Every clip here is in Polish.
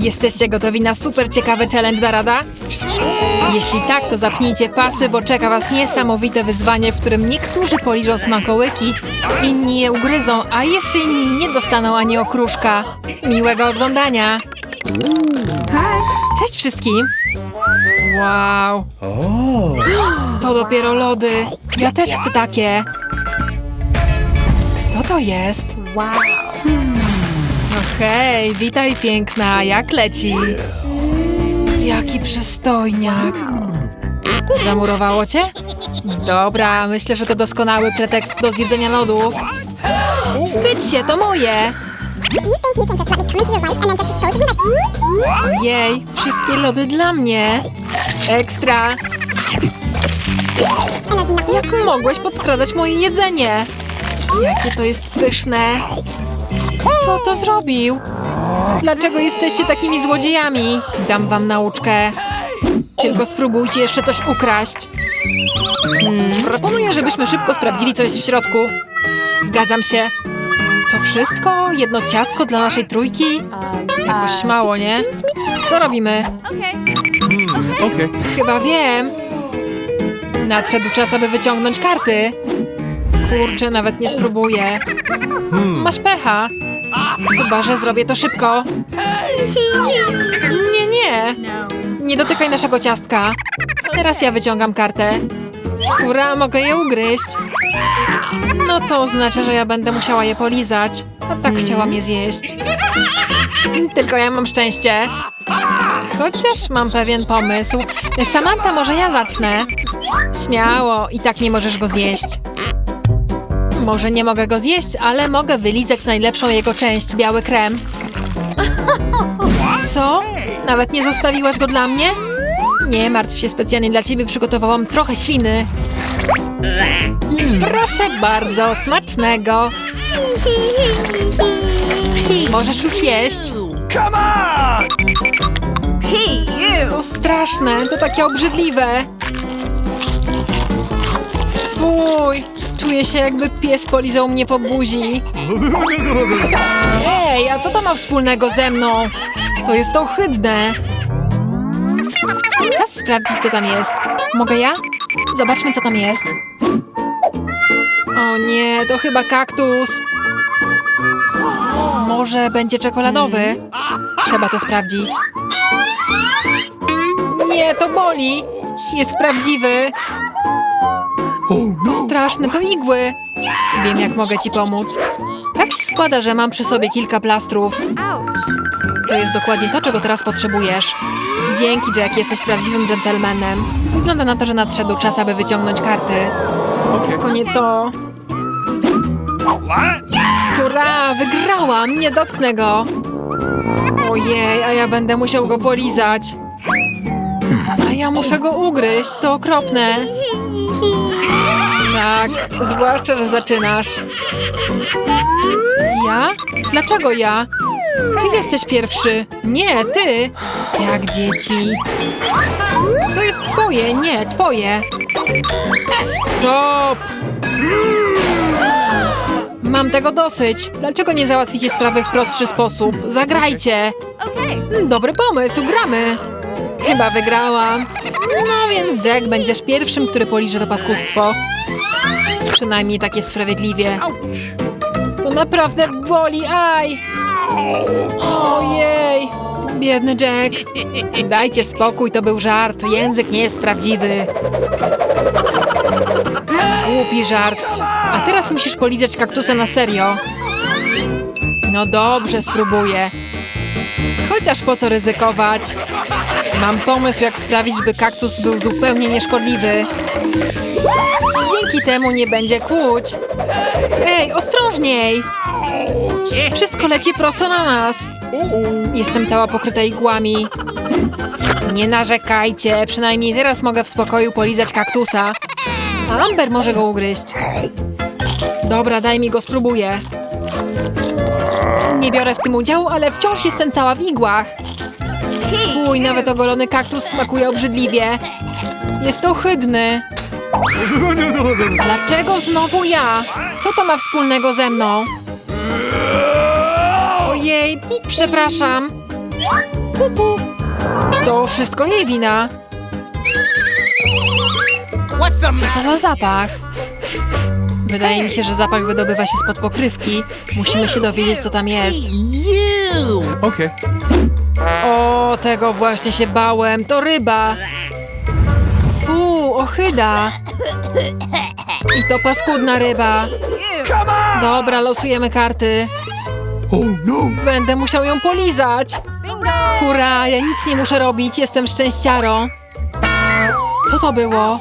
Jesteście gotowi na super ciekawy challenge da rada? Jeśli tak, to zapnijcie pasy, bo czeka was niesamowite wyzwanie, w którym niektórzy poliżą smakołyki, inni je ugryzą, a jeszcze inni nie dostaną ani okruszka. Miłego oglądania! Cześć wszystkim! Wow! To dopiero lody! Ja też chcę takie! Kto to jest? Wow. Hej, witaj piękna, jak leci? Jaki przystojniak. Zamurowało cię? Dobra, myślę, że to doskonały pretekst do zjedzenia lodów. Wstydź się, to moje! Jej, wszystkie lody dla mnie. Ekstra. Jak mogłeś podkradać moje jedzenie? Jakie to jest pyszne. Kto to zrobił? Dlaczego jesteście takimi złodziejami? Dam wam nauczkę. Tylko spróbujcie jeszcze coś ukraść. Hmm, proponuję, żebyśmy szybko sprawdzili, co jest w środku. Zgadzam się. To wszystko? Jedno ciastko dla naszej trójki? Jakoś mało, nie? Co robimy? Okay. Chyba wiem. Nadszedł czas, aby wyciągnąć karty. Kurczę, nawet nie spróbuję. Masz pecha. Chyba, że zrobię to szybko. Nie, nie. Nie dotykaj naszego ciastka. Teraz ja wyciągam kartę. Hurra, mogę je ugryźć. No to oznacza, że ja będę musiała je polizać. A tak chciałam je zjeść. Tylko ja mam szczęście. Chociaż mam pewien pomysł. Samantha, może ja zacznę? Śmiało, i tak nie możesz go zjeść. Może nie mogę go zjeść, ale mogę wylizać najlepszą jego część, biały krem. Co? Nawet nie zostawiłaś go dla mnie? Nie martw się, specjalnie dla ciebie przygotowałam trochę śliny. Proszę bardzo, smacznego. Możesz już jeść. Come on! To straszne, to takie obrzydliwe. Fuj, czuję się jakby pies polizał mnie po buzi. Ej, a co to ma wspólnego ze mną? To jest ohydne. Czas sprawdzić, co tam jest. Mogę ja? Zobaczmy, co tam jest. O nie, to chyba kaktus. Może będzie czekoladowy? Trzeba to sprawdzić. Nie, to boli. Jest prawdziwy. To straszne, to igły. Wiem, jak mogę ci pomóc. Tak się składa, że mam przy sobie kilka plastrów. To jest dokładnie to, czego teraz potrzebujesz. Dzięki, Jack, jesteś prawdziwym dżentelmenem. Wygląda na to, że nadszedł czas, aby wyciągnąć karty. Tylko nie to. Hurra, wygrałam! Nie dotknę go! Ojej, a ja będę musiał go polizać. A ja muszę go ugryźć, to okropne. Tak, zwłaszcza, że zaczynasz. Ja? Dlaczego ja? Ty jesteś pierwszy. Nie, ty. Jak dzieci. To jest twoje, nie, twoje. Stop! Mam tego dosyć. Dlaczego nie załatwicie sprawy w prostszy sposób? Zagrajcie. Mm, Dobry pomysł, gramy. Chyba wygrałam. No więc Jack, będziesz pierwszym, który poliże to paskustwo. Przynajmniej tak jest sprawiedliwie. To naprawdę boli, aj! Ojej! Biedny Jack. Dajcie spokój, to był żart. Język nie jest prawdziwy. Głupi żart. A teraz musisz polizać kaktusa na serio. No dobrze, spróbuję. Chociaż po co ryzykować? Mam pomysł, jak sprawić, by kaktus był zupełnie nieszkodliwy. Dzięki temu nie będzie kłuć. Ej, ostrożniej! Wszystko leci prosto na nas. Jestem cała pokryta igłami. Nie narzekajcie, przynajmniej teraz mogę w spokoju polizać kaktusa. A Amber może go ugryźć. Dobra, daj mi go, spróbuję. Nie biorę w tym udziału, ale wciąż jestem cała w igłach. Fuj, nawet ogolony kaktus smakuje obrzydliwie. Jest ohydny. Dlaczego znowu ja? Co to ma wspólnego ze mną? Ojej, przepraszam. To wszystko jej wina. Co to za zapach? Wydaje mi się, że zapach wydobywa się spod pokrywki. Musimy się dowiedzieć, co tam jest. Okay. O, tego właśnie się bałem. To ryba. Fu, ochyda. I to paskudna ryba. Dobra, losujemy karty. Oh no! Będę musiał ją polizać. Hurra, ja nic nie muszę robić, jestem szczęściarą. Co to było?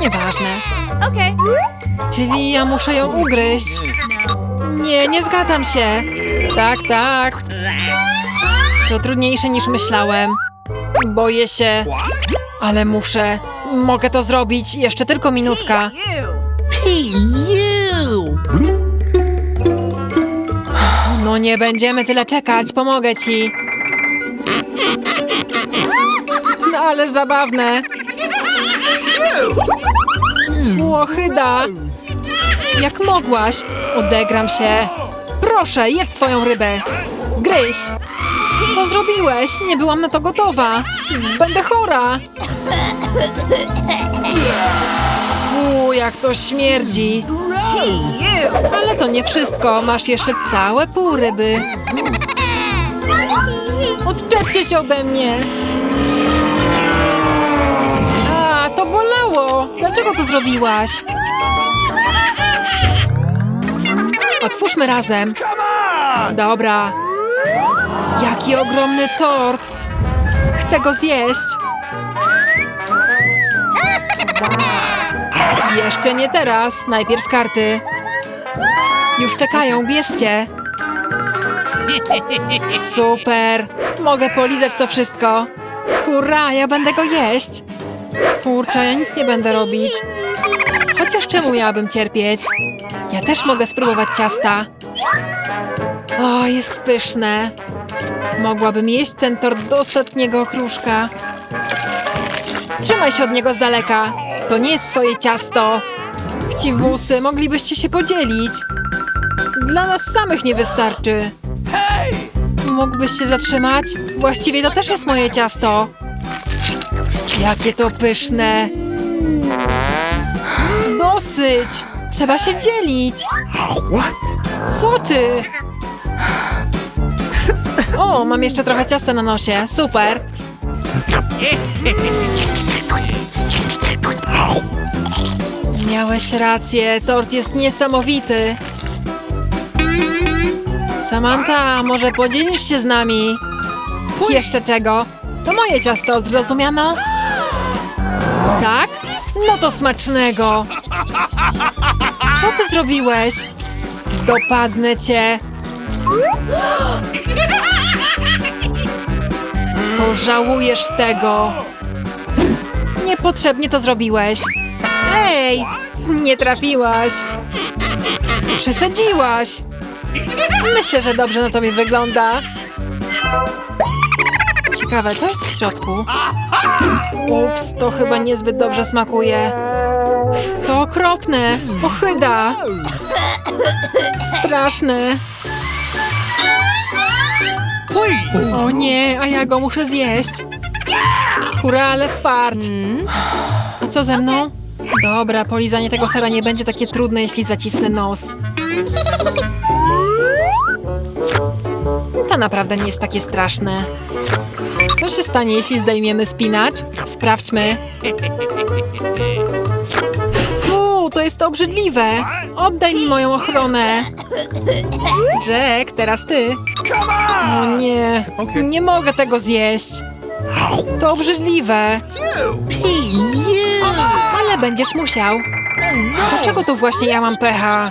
Nieważne. Czyli ja muszę ją ugryźć. Nie, nie zgadzam się. Tak, tak. To trudniejsze niż myślałem. Boję się. Ale muszę. Mogę to zrobić. Jeszcze tylko minutka. No nie będziemy tyle czekać. Pomogę ci. No ale zabawne. Łohyda. Jak mogłaś? Odegram się. Proszę, jedz swoją rybę. Gryź. Co zrobiłeś? Nie byłam na to gotowa. Będę chora. Fu, jak to śmierdzi. Ale to nie wszystko. Masz jeszcze całe pół ryby. Odczepcie się ode mnie. A, to bolało. Dlaczego to zrobiłaś? Otwórzmy razem. Dobra. Jaki ogromny tort. Chcę go zjeść. Jeszcze nie teraz. Najpierw karty. Już czekają, bierzcie. Super. Mogę polizać to wszystko. Hurra, ja będę go jeść. Kurczę, ja nic nie będę robić. Chociaż czemu miałabym cierpieć? Ja też mogę spróbować ciasta. O, jest pyszne. Mogłabym jeść ten tort do ostatniego okruszka. Trzymaj się od niego z daleka. To nie jest twoje ciasto. Chciwusy, moglibyście się podzielić. Dla nas samych nie wystarczy. Mógłbyś się zatrzymać? Właściwie to też jest moje ciasto. Jakie to pyszne. Dosyć. Trzeba się dzielić. What? Co ty? O, mam jeszcze trochę ciasta na nosie. Super. Miałeś rację, tort jest niesamowity. Samantha, może podzielisz się z nami? Jeszcze czego? To moje ciasto, zrozumiano? Tak? No to smacznego. Co ty zrobiłeś? Dopadnę cię. Pożałujesz tego. Niepotrzebnie to zrobiłeś. Ej, nie trafiłaś. Przesadziłaś. Myślę, że dobrze na tobie wygląda. Ciekawe, co jest w środku? Ups, to chyba niezbyt dobrze smakuje. To okropne. Ochyda. Straszne. Please! O nie, a ja go muszę zjeść. Hurra, ale fart. A co ze mną? Dobra, polizanie tego sera nie będzie takie trudne, jeśli zacisnę nos. To naprawdę nie jest takie straszne. Co się stanie, jeśli zdejmiemy spinacz? Sprawdźmy. To jest obrzydliwe. Oddaj mi moją ochronę. Jack, teraz ty. O nie, nie mogę tego zjeść. To obrzydliwe. Ale będziesz musiał. Dlaczego to właśnie ja mam pecha?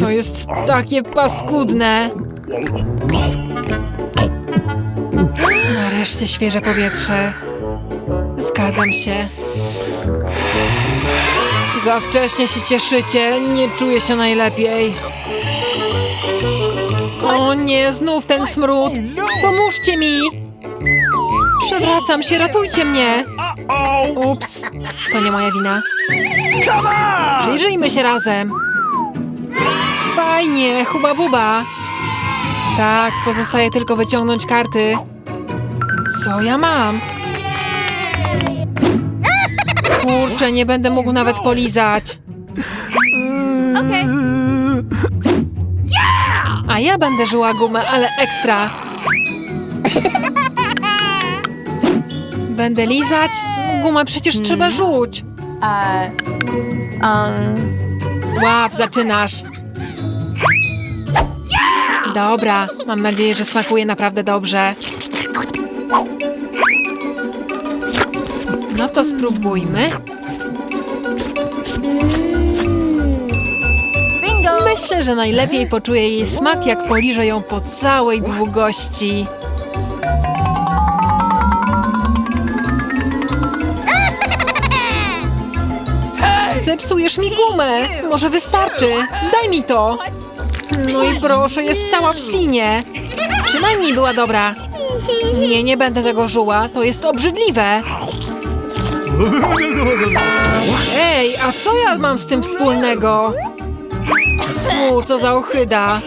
To jest takie paskudne. Nareszcie świeże powietrze. Zgadzam się. Za wcześnie się cieszycie, nie czuję się najlepiej. O nie, znów ten smród. Pomóżcie mi! Przewracam się, ratujcie mnie! Ups, to nie moja wina. Przyjrzyjmy się razem. fajnie, huba buba. Tak, pozostaje tylko wyciągnąć karty. Co ja mam? Kurczę, nie będę mógł nawet polizać. A ja będę żyła gumę, ale ekstra. Będę lizać? Gumę przecież trzeba rzuć. Łap, zaczynasz. Dobra, mam nadzieję, że smakuje naprawdę dobrze. To spróbujmy. Myślę, że najlepiej poczuję jej smak, jak poliżę ją po całej długości. Zepsujesz mi gumę! Może wystarczy! Daj mi to! No i proszę, jest cała w ślinie! Przynajmniej była dobra. Nie, nie będę tego żuła, to jest obrzydliwe. Ej, a co ja mam z tym wspólnego? Fu, co za ochyda.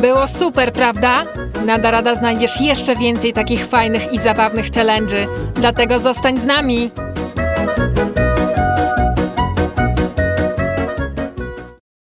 Było super, prawda? Nada rada znajdziesz jeszcze więcej takich fajnych i zabawnych challenge'y. Dlatego zostań z nami.